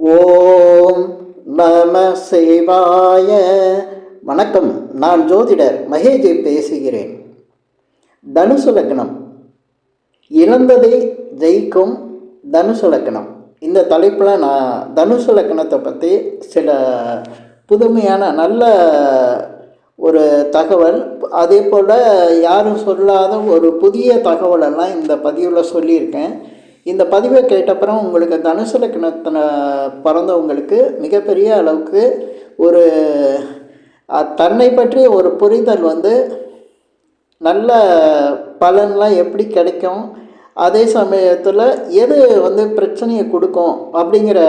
ஓம் நம சிவாய. வணக்கம் நான் ஜோதிடர் மகேஜி பேசுகிறேன். தனுசு லக்னம். இழந்ததை ஜெயிக்கும் தனுசு லக்னம். இந்த தலைப்பில் நான் தனுசு லக்னத்தை பற்றி சில புதுமையான நல்ல ஒரு தகவல் அதே போல் யாரும் சொல்லாத ஒரு புதிய தகவலெல்லாம் இந்த பதிவில் சொல்லியிருக்கேன். இந்த பதிவை கேட்டப்புறம் உங்களுக்கு தனுசு லக்னத்தில் பிறந்தவங்களுக்கு மிகப்பெரிய அளவுக்கு ஒரு தன்னை பற்றிய ஒரு புரிதல் வந்து நல்ல பலன்லாம் எப்படி கிடைக்கும் அதே சமயத்தில் எது வந்து பிரச்சனையை கொடுக்கும் அப்படிங்கிற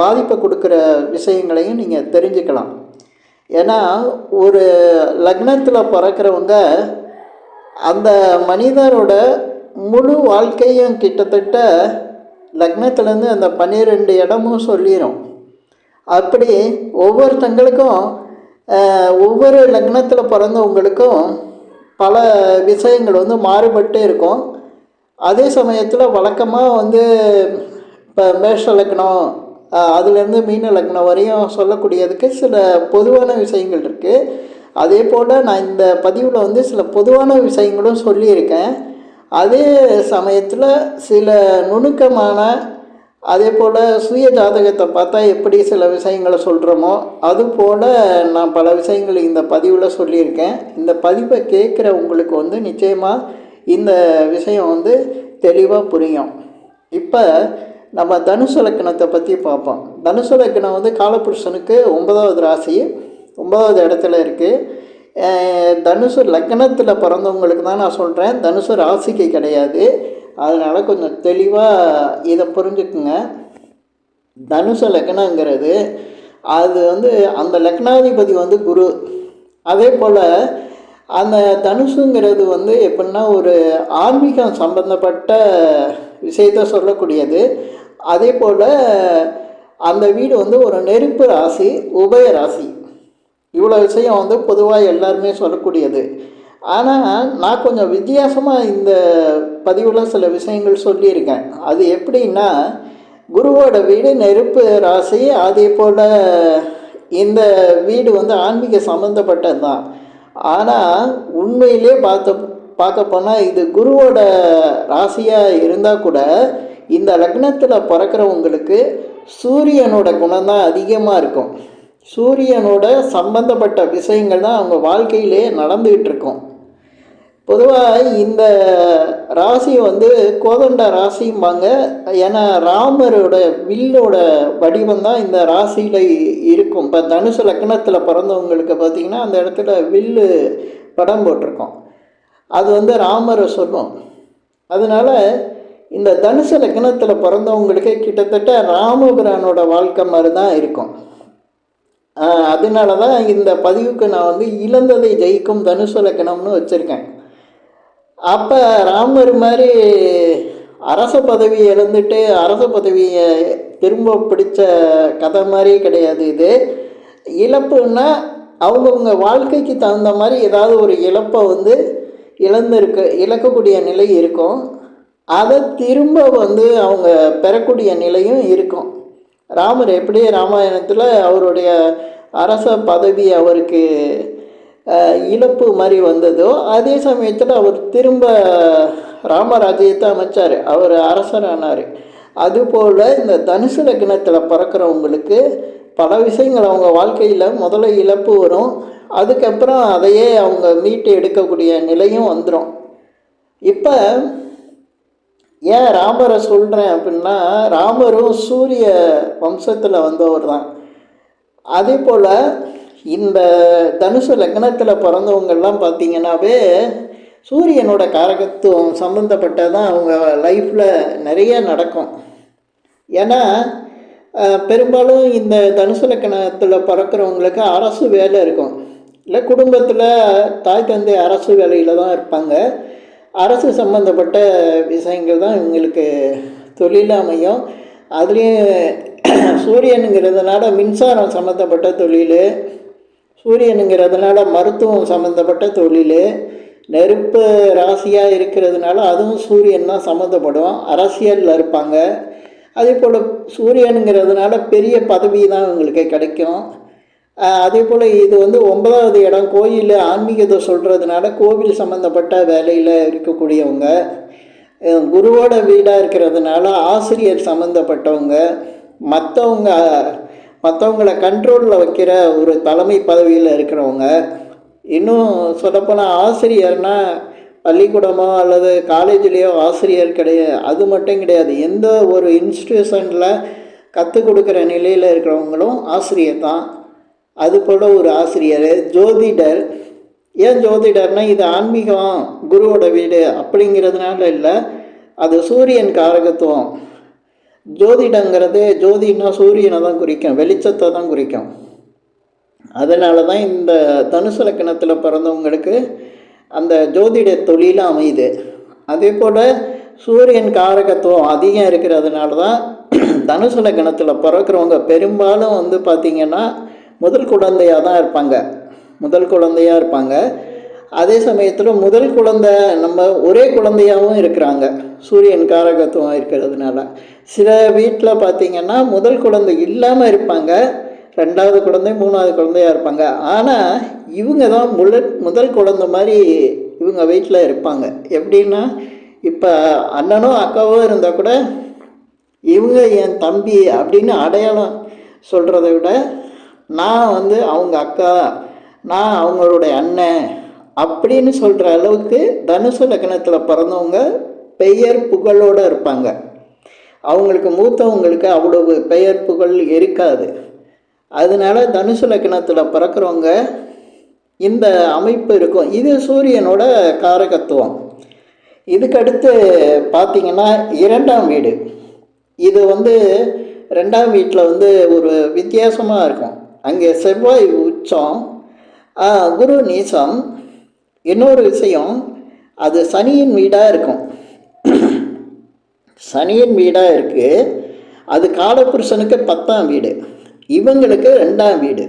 பாதிப்பை கொடுக்குற விஷயங்களையும் நீங்கள் தெரிஞ்சுக்கலாம். ஏன்னா ஒரு லக்னத்தில் பிறக்கிறவங்க அந்த மனிதரோட முழு வாழ்க்கையும் கிட்டத்தட்ட லக்னத்துலேருந்து அந்த பன்னிரெண்டு இடமும் சொல்லிடும் அப்படி ஒவ்வொருத்தங்களுக்கும் ஒவ்வொரு லக்னத்தில் பிறந்தவங்களுக்கும் பல விஷயங்கள் வந்து மாறுபட்டு இருக்கும். அதே சமயத்தில் வழக்கமாக வந்து இப்போ மேஷ லக்னம் அதுலேருந்து மீன லக்னம் வரையும் சொல்லக்கூடியதுக்கு சில பொதுவான விஷயங்கள் இருக்குது அதே போல் நான் இந்த பதிவில் வந்து சில பொதுவான விஷயங்களும் சொல்லியிருக்கேன். அதே சமயத்தில் சில நுணுக்கமான அதே போல் சுய ஜாதகத்தை பார்த்தா எப்படி சில விஷயங்களை சொல்கிறோமோ அதுபோல் நான் பல விஷயங்கள் இந்த பதிவில் சொல்லியிருக்கேன். இந்த பதிவை கேட்குற உங்களுக்கு வந்து நிச்சயமாக இந்த விஷயம் வந்து தெளிவாக புரியும். இப்போ நம்ம தனுசு லக்கணத்தை பற்றி பார்ப்போம். தனுசு லக்கணம் வந்து காலபுருஷனுக்கு ஒன்பதாவது ராசி ஒன்பதாவது இடத்துல இருக்குது தனுசு லக்னத்தில் பிறந்தவங்களுக்கு தான் நான் சொல்கிறேன் தனுசு ராசிக்கு கிடையாது. அதனால் கொஞ்சம் தெளிவாக இதை புரிஞ்சுக்குங்க. தனுசு லக்னங்கிறது அது வந்து அந்த லக்னாதிபதி வந்து குரு. அதே போல் அந்த தனுசுங்கிறது வந்து எப்படின்னா ஒரு ஆன்மீகம் சம்பந்தப்பட்ட விஷயத்த சொல்லக்கூடியது. அதே போல் அந்த வீடு வந்து ஒரு நெருப்பு ராசி உபய ராசி. இவ்வளோ விஷயம் வந்து பொதுவாக எல்லாருமே சொல்லக்கூடியது. ஆனால் நான் கொஞ்சம் வித்தியாசமாக இந்த பதிவில் சில விஷயங்கள் சொல்லியிருக்கேன். அது எப்படின்னா குருவோட வீடு நெருப்பு ராசி அதே போல் இந்த வீடு வந்து ஆன்மீக சம்மந்தப்பட்டது தான் ஆனால் உண்மையிலே பார்த்த பார்க்க போனால் இது குருவோட ராசியாக இருந்தால் கூட இந்த லக்னத்தில் பிறக்கிறவங்களுக்கு சூரியனோட குணம் தான் அதிகமாக இருக்கும். சூரியனோட சம்பந்தப்பட்ட விஷயங்கள் தான் அவங்க வாழ்க்கையிலே நடந்துக்கிட்டு இருக்கும் பொதுவாக இந்த ராசி வந்து கோதண்ட ராசிம்பாங்க. ஏன்னா ராமரோட வில்லோட வடிவம் தான் இந்த ராசியில் இருக்கும். இப்போ தனுசு லக்னத்தில் பிறந்தவங்களுக்கு பார்த்திங்கன்னா அந்த இடத்துல வில்லு படம் போட்டிருக்கோம். அது வந்து ராமரை சொல்லும். அதனால் இந்த தனுசு லக்னத்தில் பிறந்தவங்களுக்கு கிட்டத்தட்ட ராமபிரானோட வாழ்க்கை மாதிரி தான் இருக்கும். அதனால தான் இந்த பதிவுக்கு நான் வந்து இழந்ததை ஜெயிக்கும் தனுசு லக்கணம்னு வச்சுருக்கேன். அப்போ ராமர் மாதிரி அரச பதவி இழந்துட்டு அரச பதவியை திரும்ப பிடிச்ச கதை மாதிரி கிடையாது இது. இழப்புன்னா அவங்கவுங்க வாழ்க்கைக்கு தகுந்த மாதிரி ஏதாவது ஒரு இழப்பை வந்து இழந்திருக்க இழக்கக்கூடிய நிலை இருக்கும். அதை திரும்ப வந்து அவங்க பெறக்கூடிய நிலையும் இருக்கும். ராமர் எப்படி ராமாயணத்தில் அவருடைய அரச பதவி அவருக்கு இழப்பு மாதிரி வந்ததோ அதே சமயத்தில் அவர் திரும்ப ராமராஜ்யத்தை அமைச்சார். அவர் அரசரானார். அதுபோல் இந்த தனுசு லக்னத்தில் பிறக்கிறவங்களுக்கு பல விஷயங்கள் அவங்க வாழ்க்கையில் முதல்ல இழப்பு வரும். அதுக்கப்புறம் அதையே அவங்க மீட்டு எடுக்கக்கூடிய நிலையும் வந்துடும் இப்போ ஏன் ராமரை சொல்கிறேன் அப்படின்னா ராமரும் சூரிய வம்சத்தில் வந்தவர் தான். அதே போல் இந்த தனுசு லக்னத்தில் பிறந்தவங்கெல்லாம் பார்த்தீங்கன்னாவே சூரியனோட காரகத்துவம் சம்மந்தப்பட்டதான் அவங்க லைஃப்பில் நிறைய நடக்கும். ஏன்னா பெரும்பாலும் இந்த தனுசு லக்கணத்தில் பிறக்கிறவங்களுக்கு அரசு வேலை இருக்கும். இல்லை குடும்பத்தில் தாய் தந்தை அரசு வேலையில் தான் இருப்பாங்க. அரசு சம்மந்தப்பட்ட விஷயங்கள் தான் இவங்களுக்கு தொழில் அமையும். அதுலேயும் சூரியனுங்கிறதுனால மின்சாரம் சம்மந்தப்பட்ட தொழில் சூரியனுங்கிறதுனால மருத்துவம் சம்மந்தப்பட்ட தொழில் நெருப்பு ராசியாக இருக்கிறதுனால அதுவும் சூரியன் தான் சம்மந்தப்படும் அரசியலில் இருப்பாங்க. அதே போல் சூரியனுங்கிறதுனால பெரிய பதவி தான் இவங்களுக்கு கிடைக்கும். அதே போல் இது வந்து ஒன்பதாவது இடம். கோயில் ஆன்மீகத்தை சொல்கிறதுனால கோவில் சம்மந்தப்பட்ட வேலையில் இருக்கக்கூடியவங்க குருவோட வீடாக இருக்கிறதுனால ஆசிரியர் சம்மந்தப்பட்டவங்க மற்றவங்க மற்றவங்கள கண்ட்ரோலில் வைக்கிற ஒரு தலைமை பதவியில் இருக்கிறவங்க இன்னும் சொல்லப்போனால் ஆசிரியர்னா பள்ளிக்கூடமோ அல்லது காலேஜ்லேயோ ஆசிரியர் கிடையாது. அது மட்டும் கிடையாது. எந்த ஒரு இன்ஸ்டியூஷனில் கற்றுக் கொடுக்குற நிலையில் இருக்கிறவங்களும் ஆசிரியர் தான். அது போல் ஒரு ஆசிரியர் ஜோதிடர். ஏன் ஜோதிடர்னா இது ஆன்மீகம் குருவோட வீடு அப்படிங்கிறதுனால இல்லை அது சூரியன் காரகத்துவம். ஜோதிடங்கிறது ஜோதினா சூரியனை தான் குறிக்கும் வெளிச்சத்தை தான் குறிக்கும். அதனால தான் இந்த தனுசு லக்கணத்தில் பிறந்தவங்களுக்கு அந்த ஜோதிட தொழில் அமையுது. அதே போல் சூரியன் காரகத்துவம் அதிகம் இருக்கிறதுனால தான் தனுசு லக்கணத்தில் பிறக்கிறவங்க பெரும்பாலும் வந்து பார்த்திங்கன்னா முதல் குழந்தையாக தான் இருப்பாங்க. முதல் குழந்தையாக இருப்பாங்க. அதே சமயத்தில் முதல் குழந்தை நம்ம ஒரே குழந்தையாகவும் இருக்கிறாங்க. சூரியன் காரகத்துவம் இருக்கிறதுனால. சில வீட்டில் பார்த்திங்கன்னா முதல் குழந்தை இல்லாமல் இருப்பாங்க. ரெண்டாவது குழந்தை மூணாவது குழந்தையா இருப்பாங்க. ஆனால் இவங்க தான் முதல் முதல் குழந்தை மாதிரி இவங்க வீட்டில் இருப்பாங்க. எப்படின்னா இப்போ அண்ணனும் அக்காவும் இருந்தால் கூட இவங்க என் தம்பி அப்படின்னு அடையாளம் சொல்கிறத விட நான் வந்து அவங்க அக்கா நான் அவங்களுடைய அண்ணன் அப்படின்னு சொல்கிற அளவுக்கு தனுசு லக்னத்தில் பிறந்தவங்க பெயர் புகழோடு இருப்பாங்க. அவங்களுக்கு மூத்தவங்களுக்கு அவ்வளவு பெயர் புகழ் இருக்காது. அதனால தனுசு லக்னத்தில் பிறக்கிறவங்க இந்த அமைப்பு இருக்கும். இது சூரியனோட காரகத்துவம். இதுக்கடுத்து பார்த்தீங்கன்னா இரண்டாம் வீடு. இது வந்து ரெண்டாம் வீட்டில் வந்து ஒரு வித்தியாசமாக இருக்கும். அங்கே செவ்வாய் உச்சம். குரு நீசம் இன்னொரு விஷயம் அது சனியின் வீடாக இருக்கும். சனியின் வீடாக இருக்குது அது காலபுருஷனுக்கு பத்தாம் வீடு. இவங்களுக்கு ரெண்டாம் வீடு.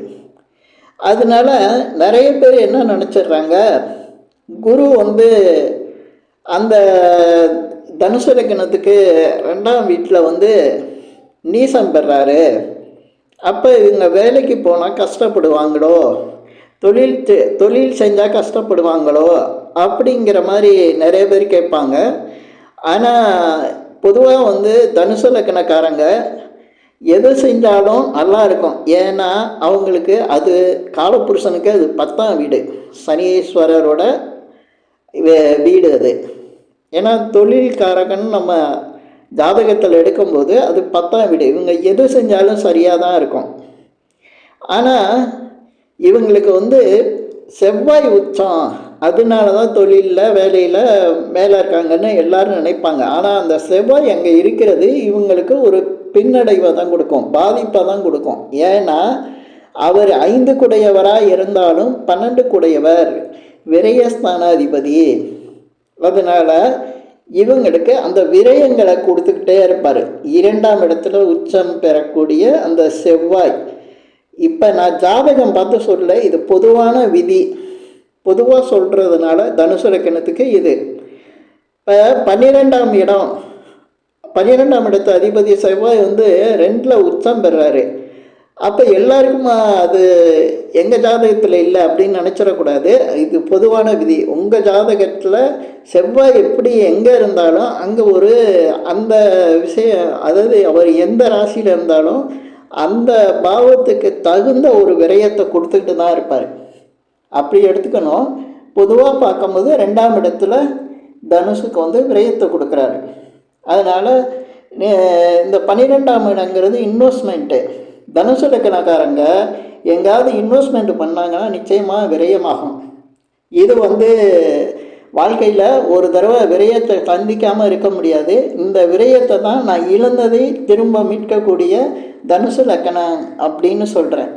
அதனால நிறைய பேர் என்ன நினச்சிடுறாங்க? குரு வந்து அந்த தனுசு லக்னத்துக்கு ரெண்டாம் வீட்டில் வந்து நீசம் பெறாரு. அப்போ இவங்க வேலைக்கு போனால் கஷ்டப்படுவாங்களோ? தொழில் தொழில் செஞ்சால் கஷ்டப்படுவாங்களோ? அப்படிங்கிற மாதிரி நிறைய பேர் கேட்பாங்க. ஆனால் பொதுவாக வந்து தனுசு லக்கணக்காரங்க எது செஞ்சாலும் நல்லா இருக்கும். ஏன்னா அவங்களுக்கு அது காலப்புருஷனுக்கு அது பத்தாம் வீடு. சனீஸ்வரரோட வே- வீடு அது. ஏன்னா தொழில்காரகன் நம்ம ஜாதகத்தில் எடுக்கும்போது அது பத்தாம் வீடு. இவங்க எது செஞ்சாலும் சரியாக தான் இருக்கும். ஆனால் இவங்களுக்கு வந்து செவ்வாய் உச்சம். அதனால தான் தொழிலில் வேலையில் மேலே இருக்காங்கன்னு எல்லாரும் நினைப்பாங்க. ஆனால் அந்த செவ்வாய் அங்கே இருக்கிறது இவங்களுக்கு ஒரு பின்னடைவை தான் கொடுக்கும். பாதிப்பை தான் கொடுக்கும். ஏன்னா அவர் ஐந்து குடையவராக இருந்தாலும் பன்னெண்டு குடையவர். விரயஸ்தானாதிபதி. அதனால் இவங்களுக்கு அந்த விரயங்களை கொடுத்துக்கிட்டே இருப்பார். இரண்டாம் இடத்துல உச்சம் பெறக்கூடிய அந்த செவ்வாய். இப்போ நான் ஜாதகம் பார்த்து சொல்ல இது பொதுவான விதி. பொதுவாக சொல்கிறதுனால தனுசு லக்கணத்துக்கு இது. இப்போ பன்னிரெண்டாம் இடம். பன்னிரெண்டாம் இடத்து அதிபதி செவ்வாய் வந்து ரெண்டில் உச்சம் பெறாரு. அப்போ எல்லாருக்கும் அது எங்கள் ஜாதகத்தில் இல்லை அப்படின்னு நினச்சிடக்கூடாது. இது பொதுவான விதி. உங்கள் ஜாதகத்தில் செவ்வாய் எப்படி எங்கே இருந்தாலும் அங்கே ஒரு அந்த விஷயம் அதாவது அவர் எந்த ராசியில் இருந்தாலும் அந்த பாவத்துக்கு தகுந்த ஒரு விரயத்தை கொடுத்துக்கிட்டு தான் இருப்பார். அப்படி எடுத்துக்கணும். பொதுவாக பார்க்கும்போது ரெண்டாம் இடத்துல தனுஷுக்கு வந்து விரயத்தை கொடுக்குறாரு. அதனால் இந்த பன்னிரெண்டாம் இடங்கிறது இன்வெஸ்ட்மெண்ட்டு தனுசு லக்கணக்காரங்க எங்கேயாவது இன்வெஸ்ட்மெண்ட் பண்ணாங்கன்னா நிச்சயமாக விரயமாகும். இது வந்து வாழ்க்கையில் ஒரு தடவை விரயத்தை சந்திக்காமல் இருக்க முடியாது. இந்த விரயத்தை தான் நான் இழந்ததை திரும்ப மீட்கக்கூடிய தனுசு லக்கணம் அப்படின்னு சொல்கிறேன்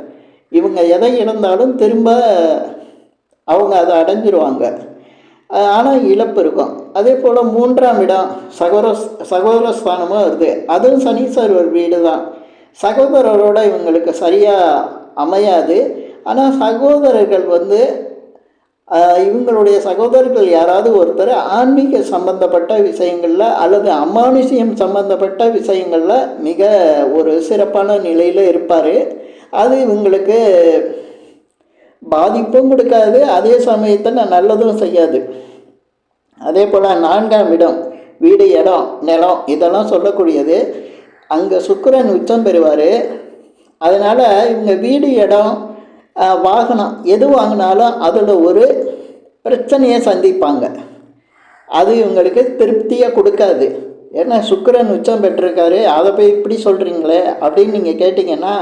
இவங்க எதை இழந்தாலும் திரும்ப அவங்க அதை அடைஞ்சிருவாங்க. ஆனால் இழப்பு இருக்கும். அதே போல் மூன்றாம் இடம் சகோர சகோதர ஸ்தானமும் வருது. அதுவும் சனீஸ்வரர் வீடு தான். சகோதரரோட இவங்களுக்கு சரியாக அமையாது. ஆனால் சகோதரர்கள் வந்து இவங்களுடைய சகோதரர்கள் யாராவது ஒருத்தர் ஆன்மீக சம்பந்தப்பட்ட விஷயங்களில் அல்லது அமானுஷியம் சம்பந்தப்பட்ட விஷயங்களில் மிக ஒரு சிறப்பான நிலையில் இருப்பார். அது இவங்களுக்கு பாதிப்பும் கொடுக்காது அதே சமயத்தில் நல்லதும் செய்யாது. அதே போல் நான்காம் இடம் வீடு இடம் நிலம் இதெல்லாம் சொல்லக்கூடியது. அங்கே சுக்கரன் உச்சம் பெறுவார். அதனால் இவங்க வீடு இடம் வாகனம் எது வாங்கினாலும் அதில் ஒரு பிரச்சனையை சந்திப்பாங்க. அது இவங்களுக்கு திருப்தியாக கொடுக்காது. ஏன்னா சுக்கரன் உச்சம் பெற்றிருக்காரு. அதை போய் இப்படி சொல்கிறீங்களே அப்படின்னு நீங்கள் கேட்டிங்கன்னா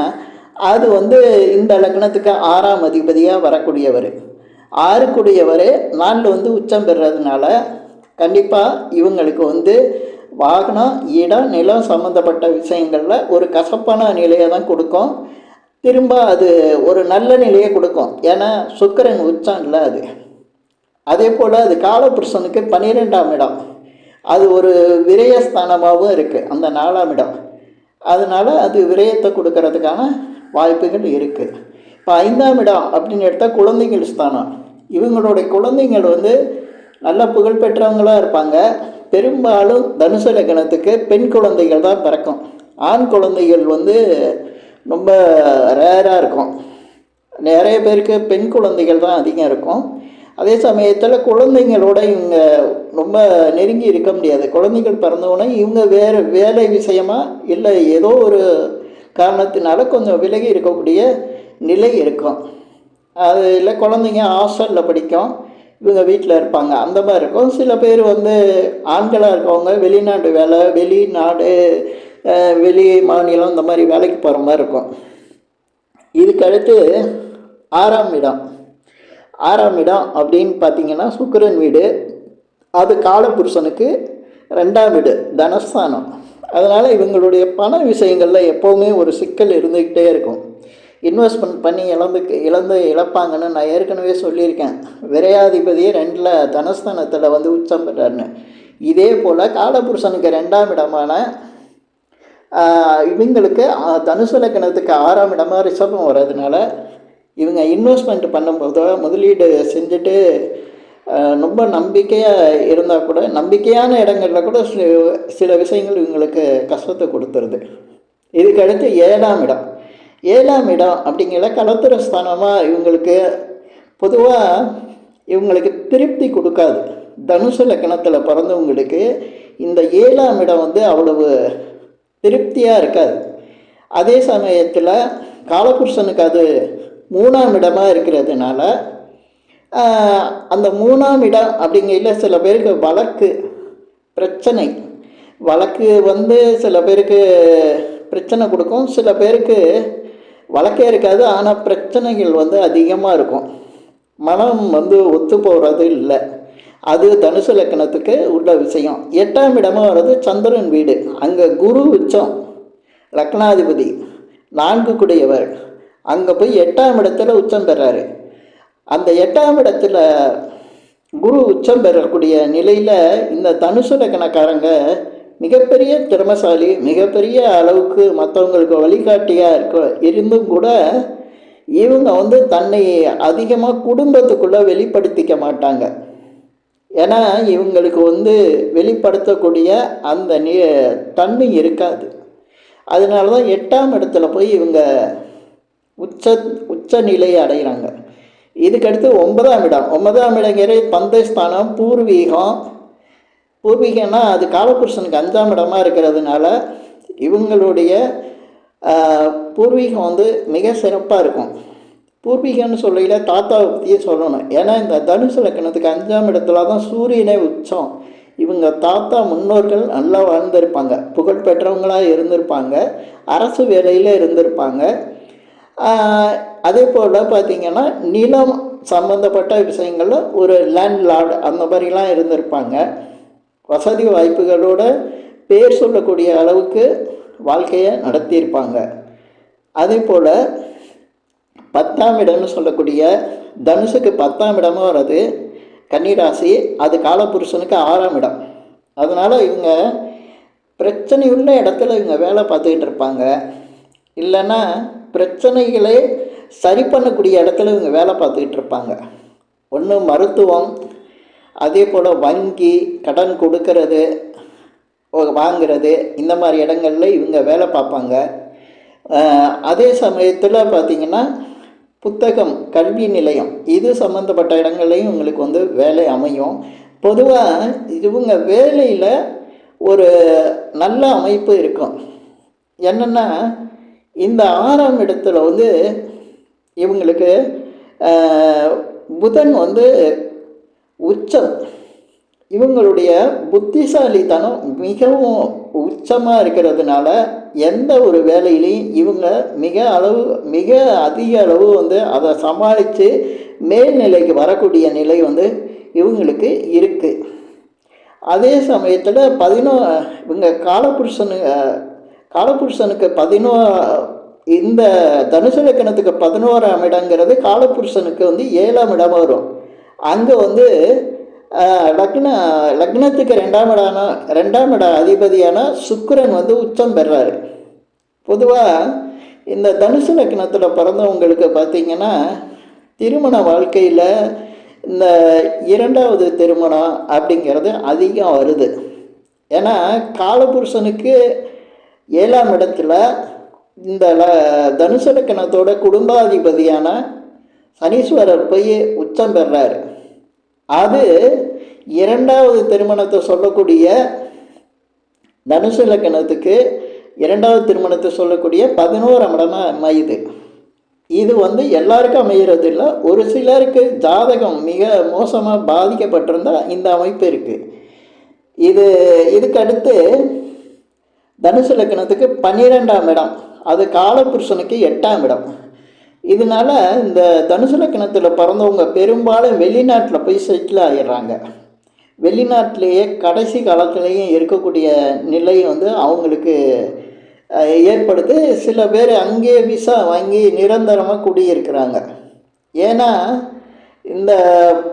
அது வந்து இந்த லக்னத்துக்கு ஆறாம் அதிபதியாக வரக்கூடியவர். ஆறுக்குடையவர் நாளில் வந்து உச்சம் பெறுறதுனால கண்டிப்பாக இவங்களுக்கு வந்து வாகனம் இடம் நிலம் சம்மந்தப்பட்ட விஷயங்களில் ஒரு கசப்பான நிலையை தான் கொடுக்கும். திரும்ப அது ஒரு நல்ல நிலையை கொடுக்கும். ஏன்னா சுக்கிரன் உச்சம் இல்லை அது. அதே போல் அது காலபுருஷனுக்கு பன்னிரெண்டாம் இடம். அது ஒரு விரயஸ்தானமாகவும் இருக்குது அந்த நாலாம் இடம். அதனால் அது விரயத்தை கொடுக்கறதுக்கான வாய்ப்புகள் இருக்குது இப்போ ஐந்தாம் இடம் அப்படின்னு எடுத்தால் குழந்தைகள் ஸ்தானம். இவங்களுடைய குழந்தைகள் வந்து நல்ல புகழ்பெற்றவங்களாக இருப்பாங்க. பெரும்பாலும் தனுசு லக்னத்துக்கு பெண் குழந்தைகள் தான் பிறக்கும். ஆண் குழந்தைகள் வந்து ரொம்ப ரேராக இருக்கும். நிறைய பேருக்கு பெண் குழந்தைகள் தான் அதிகம் இருக்கும். அதே சமயத்தில் குழந்தைங்களோட இவங்க ரொம்ப நெருங்கி இருக்க முடியாது. குழந்தைகள் பிறந்தவுடனே இவங்க வேறு வேலை விஷயமா இல்லை ஏதோ ஒரு காரணத்தினால கொஞ்சம் விலகி இருக்கக்கூடிய நிலை இருக்கும். அது இல்லை குழந்தைங்க ஹாஸ்டலில் படிக்கும். இவங்க வீட்டில் இருப்பாங்க. அந்த மாதிரி இருக்கும். சில பேர் வந்து ஆண்களாக இருக்கவங்க வெளிநாட்டு வேலை வெளிநாடு வெளி மாநிலம் இந்த மாதிரி வேலைக்கு போகிற மாதிரி இருக்கும். இதுக்கடுத்து ஆறாம் இடம். ஆறாம் இடம் அப்படின்னு பார்த்தீங்கன்னா சுக்கிரன் வீடு. அது காலபுருஷனுக்கு ரெண்டாம் வீடு தனஸ்தானம். அதனால் இவங்களுடைய பண விஷயங்களில் எப்போவுமே ஒரு சிக்கல் இருந்துக்கிட்டே இருக்கும். இன்வெஸ்ட்மெண்ட் பண்ணி இழந்து இழந்து இழப்பாங்கன்னு நான் ஏற்கனவே சொல்லியிருக்கேன். விரையாதிபதியே ரெண்டில் தனஸ்தானத்தில் வந்து உச்சம் பெறாருன்னு இதே போல் காலபுருஷனுக்கு ரெண்டாம் இடமான இவங்களுக்கு தனுசு லக்கணத்துக்கு ஆறாம் இடமாக ரிஷபம் வர்றதுனால இவங்க இன்வெஸ்ட்மெண்ட் பண்ணும்போதோ முதலீடு செஞ்சுட்டு ரொம்ப நம்பிக்கையாக இருந்தால் கூட நம்பிக்கையான இடங்களில் கூட சில விஷயங்கள் இவங்களுக்கு கஷ்டத்தை கொடுத்துருது. இதுக்கடுத்து ஏழாம் இடம். ஏழாம் இடம் அப்படிங்கிற கலத்திர ஸ்தானமாக இவங்களுக்கு பொதுவாக இவங்களுக்கு திருப்தி கொடுக்காது. தனுசு லக்கணத்தில் பிறந்தவங்களுக்கு இந்த ஏழாம் இடம் வந்து அவ்வளவு திருப்தியாக இருக்காது. அதே சமயத்தில் காலபுருஷனுக்கு அது மூணாம் இடமாக இருக்கிறதுனால அந்த மூணாம் இடம் அப்படிங்கையில் சில பேருக்கு வழக்கு பிரச்சனை. வழக்கு வந்து சில பேருக்கு பிரச்சனை கொடுக்கும் சில பேருக்கு வழக்கே இருக்காது ஆனால் பிரச்சனைகள் வந்து அதிகமாக இருக்கும். மனம் வந்து ஒத்து போகிறது இல்லை. அது தனுசு லக்கணத்துக்கு உள்ள விஷயம். எட்டாம் இடமா வர்றது சந்திரன் வீடு. அங்கே குரு உச்சம். லக்னாதிபதி. நான்கு குடையவர். அங்கே போய் எட்டாம் இடத்துல உச்சம் பெறாரு. அந்த எட்டாம் இடத்துல குரு உச்சம் பெறக்கூடிய நிலையில் இந்த தனுசு லக்கணக்காரங்க மிகப்பெரிய திறமசாலி மிகப்பெரிய அளவுக்கு மற்றவங்களுக்கு வழிகாட்டியாக இருக்க இருந்தும் கூட இவங்க வந்து தன்னை அதிகமாக குடும்பத்துக்குள்ளே வெளிப்படுத்திக்க மாட்டாங்க. ஏன்னா இவங்களுக்கு வந்து வெளிப்படுத்தக்கூடிய அந்த நி தன்மை இருக்காது. அதனால தான் எட்டாம் இடத்துல போய் இவங்க உச்ச உச்ச நிலையை அடைகிறாங்க இதுக்கடுத்து ஒன்பதாம் இடம். ஒன்பதாம் இடங்கிற பந்தஸ்தானம் பூர்வீகம் பூர்வீகம்னா அது காலபுருஷனுக்கு அஞ்சாம் இடமா இருக்கிறதுனால இவங்களுடைய பூர்வீகம் வந்து மிக சிறப்பாக இருக்கும். பூர்வீகம்னு சொல்லையில் தாத்தாவை பற்றியே சொல்லணும். ஏன்னா இந்த தனுசு லக்கணத்துக்கு அஞ்சாம் இடத்துல தான் சூரியனே உச்சம். இவங்க தாத்தா முன்னோர்கள் நல்லா வாழ்ந்திருப்பாங்க. புகழ் பெற்றவங்களாக இருந்திருப்பாங்க. அரசு வேலையில் இருந்திருப்பாங்க. அதே போல் பார்த்திங்கன்னா நிலம் சம்மந்தப்பட்ட விஷயங்களில் ஒரு லேண்ட் லார்டு அந்த மாதிரிலாம் இருந்திருப்பாங்க. வசதி வாய்ப்புகளோட பேர் சொல்லக்கூடிய அளவுக்கு வாழ்க்கையை நடத்தியிருப்பாங்க. அதே போல் பத்தாம் இடம்னு சொல்லக்கூடிய தனுஷுக்கு பத்தாம் இடமும் வர்றது கன்னிராசி அது காலபுருஷனுக்கு ஆறாம் இடம். அதனால் இவங்க பிரச்சனை உள்ள இடத்துல இவங்க வேலை பார்த்துக்கிட்டு இருப்பாங்க. இல்லைன்னா பிரச்சனைகளே சரி பண்ணக்கூடிய இடத்துல இவங்க வேலை பார்த்துக்கிட்டு இருப்பாங்க. ஒன்று மருத்துவம் அதே போல் வங்கி கடன் கொடுக்கறது வாங்கிறது வாங்குறது இந்த மாதிரி இடங்களில் இவங்க வேலை பார்ப்பாங்க. அதே சமயத்தில் பார்த்திங்கன்னா புத்தகம் கல்வி நிலையம் இது சம்மந்தப்பட்ட இடங்கள்லையும் இவங்களுக்கு வந்து வேலை அமையும். பொதுவாக இவங்க வேலையில் ஒரு நல்ல அமைப்பு இருக்கும். என்னென்னா இந்த ஆறாம் இடத்துல வந்து இவங்களுக்கு புதன் வந்து உச்சம். இவங்களுடைய புத்திசாலித்தனம் மிகவும் உச்சமாக இருக்கிறதுனால எந்த ஒரு வேலையிலையும் இவங்க மிக அளவு மிக அதிக அளவு வந்து அதை சமாளித்து மேல்நிலைக்கு வரக்கூடிய நிலை வந்து இவங்களுக்கு இருக்குது அதே சமயத்தில் பதினோ இவங்க காலபுருஷனு காலபுருஷனுக்கு பதினோ இந்த தனுசு லக்கணத்துக்கு பதினோராம் இடங்கிறது காலபுருஷனுக்கு வந்து ஏழாம் இடம் வரும். அங்கே வந்து லக்ன லக்னத்துக்கு ரெண்டாம் இடான ரெண்டாம் இட அதிபதியான சுக்கரன் வந்து உச்சம் பெறாரு. பொதுவாக இந்த தனுசு லக்னத்தில் பிறந்தவங்களுக்கு பார்த்திங்கன்னா திருமண வாழ்க்கையில் இந்த இரண்டாவது திருமணம் அப்படிங்கிறது அதிகம் வருது. ஏன்னா காலபுருஷனுக்கு ஏழாம் இடத்துல இந்த ல- தனுசு லக்கணத்தோட குடும்பாதிபதியான சனீஸ்வரர் போய் உச்சம் பெறாரு. அது இரண்டாவது திருமணத்தை சொல்லக்கூடிய தனுசு லக்கணத்துக்கு இரண்டாவது திருமணத்தை சொல்லக்கூடிய பதினோராம் இடமாக அமையுது. இது வந்து எல்லாருக்கும் அமைகிறது இல்லை ஒரு சிலருக்கு ஜாதகம் மிக மோசமாக பாதிக்கப்பட்டிருந்தால் இந்த அமைப்பு இருக்குது இது இதுக்கு அடுத்து தனுசு லக்கணத்துக்கு பன்னிரெண்டாம் இடம் அது காலபுருஷனுக்கு எட்டாம் இடம். இதனால இந்த தனுசு லக்கணத்தில் பிறந்தவங்க பெரும்பாலும் வெளிநாட்டில் போய் செட்டில் ஆகிடுறாங்க வெளிநாட்டிலேயே கடைசி காலத்துலேயும் இருக்கக்கூடிய நிலை வந்து அவங்களுக்கு ஏற்படுது சில பேர் அங்கேயே விசா வாங்கி நிரந்தரமாக குடியிருக்கிறாங்க. ஏன்னா இந்த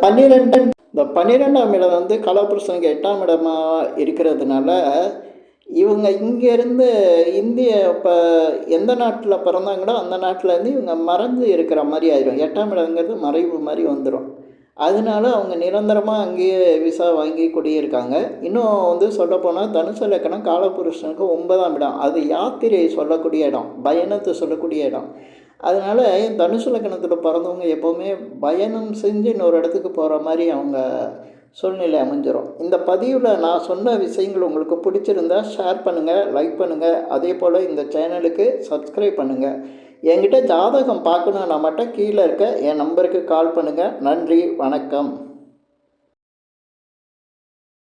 பன்னிரெண்டு இந்த பன்னிரெண்டாம் இடம் வந்து கலாபுருஷனுக்கு எட்டாம் இடமாக இருக்கிறதுனால இவங்க இங்கேருந்து இந்திய இப்போ எந்த நாட்டில் பிறந்தாங்களோ அந்த நாட்டிலேருந்து இவங்க மறைஞ்சு இருக்கிற மாதிரி ஆயிரும். எட்டாம் இடங்கிறது மறைவு மாதிரி வந்துடும் அதனால அவங்க நிரந்தரமாக அங்கேயே விசா வாங்கி குடியிருக்காங்க. இன்னும் வந்து சொல்லப்போனால் தனுசு லக்கணம் காலபுருஷனுக்கு ஒன்பதாம் இடம். அது யாத்திரை சொல்லக்கூடிய இடம் பயணத்தை சொல்லக்கூடிய இடம். அதனால் தனுசு லக்கணத்தில் பிறந்தவங்க எப்போவுமே பயணம் செஞ்சு இன்னொரு இடத்துக்கு போகிற மாதிரி அவங்க சூழ்நிலை அமைஞ்சிரும். இந்த பதிவில் நான் சொன்ன விஷயங்கள் உங்களுக்கு பிடிச்சிருந்தா ஷேர் பண்ணுங்கள் லைக் பண்ணுங்கள் அதே போல் இந்த சேனலுக்கு சப்ஸ்கிரைப் பண்ணுங்கள் என்கிட்ட ஜாதகம் பார்க்கணுன்னா மட்டும் கீழே இருக்க என் நம்பருக்கு கால் பண்ணுங்கள் நன்றி வணக்கம்.